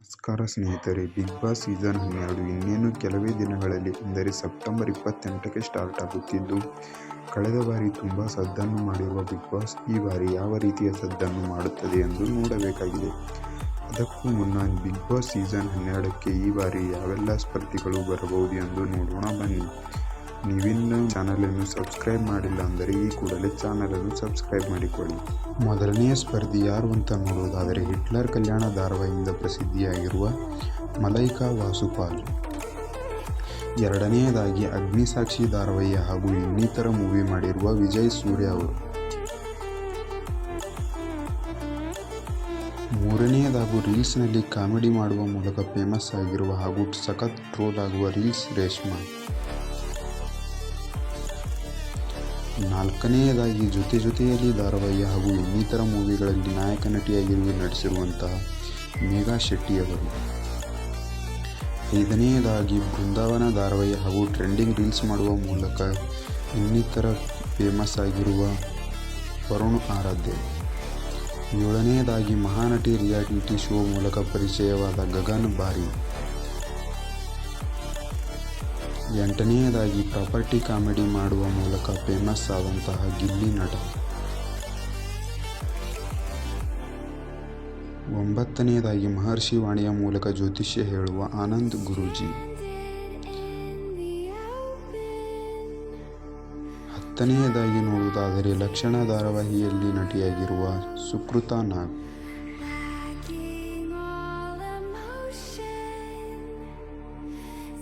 ನಮಸ್ಕಾರ ಸ್ನೇಹಿತರೆ big boss season ಹನ್ನೆರಡು ಇನ್ನೇನು ಕೆಲವೇ ದಿನಗಳಲ್ಲಿ, ಅಂದರೆ ಸೆಪ್ಟೆಂಬರ್ ಇಪ್ಪತ್ತೆಂಟಕ್ಕೆ ಸ್ಟಾರ್ಟ್ ಆಗುತ್ತಿದ್ದು, ಕಳೆದ ಬಾರಿ ತುಂಬ ಸದ್ದನ್ನು ಮಾಡಿರುವ ಬಿಗ್ ಬಾಸ್ ಈ ಬಾರಿ ಯಾವ ರೀತಿಯ ಸದ್ದನ್ನು ಮಾಡುತ್ತದೆ ಎಂದು ನೋಡಬೇಕಾಗಿದೆ. ಅದಕ್ಕೂ ಮುನ್ನ ಬಿಗ್ ಬಾಸ್ ಸೀಸನ್ ಹನ್ನೆರಡಕ್ಕೆ ಈ ಬಾರಿ ಯಾವೆಲ್ಲ ಸ್ಪರ್ಧಿಗಳು ಬರಬಹುದು ಎಂದು ನೋಡೋಣ ಬನ್ನಿ. ನೀವಿನ್ನೂ ಚಾನಲನ್ನು ಸಬ್ಸ್ಕ್ರೈಬ್ ಮಾಡಿಲ್ಲ ಅಂದರೆ ಈ ಕೂಡಲೇ ಚಾನಲನ್ನು ಸಬ್ಸ್ಕ್ರೈಬ್ ಮಾಡಿಕೊಳ್ಳಿ. ಮೊದಲನೆಯ ಸ್ಪರ್ಧಿ ಯಾರು ಅಂತ ನೋಡುವುದಾದರೆ ಹಿಟ್ಲರ್ ಕಲ್ಯಾಣ ಧಾರಾವಾಹಿಯಿಂದ ಪ್ರಸಿದ್ಧಿಯಾಗಿರುವ ಮಲೈಕಾ ವಾಸುಪಾಲ್. ಎರಡನೆಯದಾಗಿ ಅಗ್ನಿಸಾಕ್ಷಿ ಧಾರಾವಾಹಿ ಹಾಗೂ ಇನ್ನಿತರ ಮೂವಿ ಮಾಡಿರುವ ವಿಜಯ್ ಸೂರ್ಯ ಅವರು. ಮೂರನೆಯದಾಗೂ ರೀಲ್ಸ್ನಲ್ಲಿ ಕಾಮಿಡಿ ಮಾಡುವ ಮೂಲಕ ಫೇಮಸ್ ಆಗಿರುವ ಹಾಗೂ ಸಖತ್ ಟ್ರೋಲ್ ಆಗುವ ರೀಲ್ಸ್ ರೇಷ್ಮಾ. ನಾಲ್ಕನೆಯದಾಗಿ ಜೊತೆ ಜೊತೆಯಲ್ಲಿ ಧಾರಾವಾಹಿ ಹಾಗೂ ಇನ್ನಿತರ ಮೂವಿಗಳಲ್ಲಿ ನಾಯಕ ನಟಿಯಾಗಿರುವ ನಟಿಸಿರುವಂತಹ ಮೇಘಾ ಶೆಟ್ಟಿಯವರು. ಐದನೆಯದಾಗಿ ಬೃಂದಾವನ ಧಾರಾವಾಹಿ ಹಾಗೂ ಟ್ರೆಂಡಿಂಗ್ ರೀಲ್ಸ್ ಮಾಡುವ ಮೂಲಕ ಇನ್ನಿತರ ಫೇಮಸ್ ಆಗಿರುವ ವರುಣ್ ಆರಾಧ್ಯ. ಏಳನೆಯದಾಗಿ ಮಹಾನಟಿ ರಿಯಾಲಿಟಿ ಶೋ ಮೂಲಕ ಪರಿಚಯವಾದ ಗಗನ್ ಬಾರಿ ಎಂಟನೆಯದಾಗಿ ಪ್ರಾಪರ್ಟಿ ಕಾಮಿಡಿ ಮಾಡುವ ಮೂಲಕ ಫೇಮಸ್ ಆದಂತಹ ಗಿಲ್ಲಿ ನಟ. ಒಂಬತ್ತನೆಯದಾಗಿ ಮಹರ್ಷಿ ವಾಣಿಯ ಮೂಲಕ ಜ್ಯೋತಿಷ್ಯ ಹೇಳುವ ಆನಂದ್ ಗುರೂಜಿ. ಹತ್ತನೆಯದಾಗಿ ನೋಡುವುದಾದರೆ ಲಕ್ಷಣ ಧಾರಾವಾಹಿಯಲ್ಲಿ ನಟಿಯಾಗಿರುವ ಸುಕೃತಾ ನಾಗ್.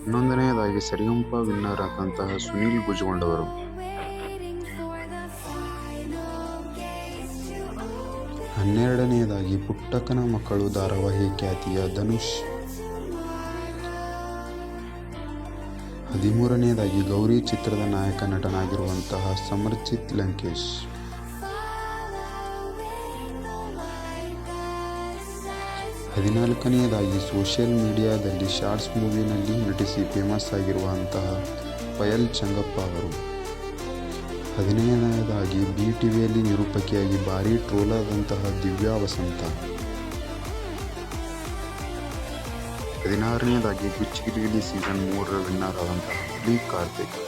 ಹನ್ನೊಂದನೆಯದಾಗಿ ಸರಿಗಂಪ ವಿನ್ನರ್ ಆದಂತಹ ಸುನೀಲ್ ಗುಜ್ಗೊಂಡವರು. ಹನ್ನೆರಡನೆಯದಾಗಿ ಪುಟ್ಟಕ್ಕನ ಮಕ್ಕಳು ಧಾರಾವಾಹಿ ಖ್ಯಾತಿಯ ಧನುಷ್. ಹದಿಮೂರನೆಯದಾಗಿ ಗೌರಿ ಚಿತ್ರದ ನಾಯಕ ನಟನಾಗಿರುವಂತಹ ಸಮರ್ಜಿತ್ ಲಂಕೇಶ್. ಹದಿನಾಲ್ಕನೆಯದಾಗಿ ಸೋಷಿಯಲ್ ಮೀಡಿಯಾದಲ್ಲಿ ಶಾರ್ಟ್ಸ್ ಮೂವಿನಲ್ಲಿ ನಟಿಸಿ ಫೇಮಸ್ ಆಗಿರುವಂತಹ ಪಯಲ್ ಚಂಗಪ್ಪ ಅವರು. ಹದಿನೈದನೆಯದಾಗಿ ಬಿ ಟಿ ವಿಯಲ್ಲಿ ನಿರೂಪಕಿಯಾಗಿ ಭಾರೀ ಟ್ರೋಲಾದಂತಹ ದಿವ್ಯಾ ವಸಂತ. ಹದಿನಾರನೆಯದಾಗಿ ಗುಚ್ಚಿಗಿರಿಗಿಲಿ ಸೀಸನ್ ಮೂರರ ವಿನ್ನರ್ ಆದಂತಹ ಬಿ ಕಾರ್ತಿಕ್.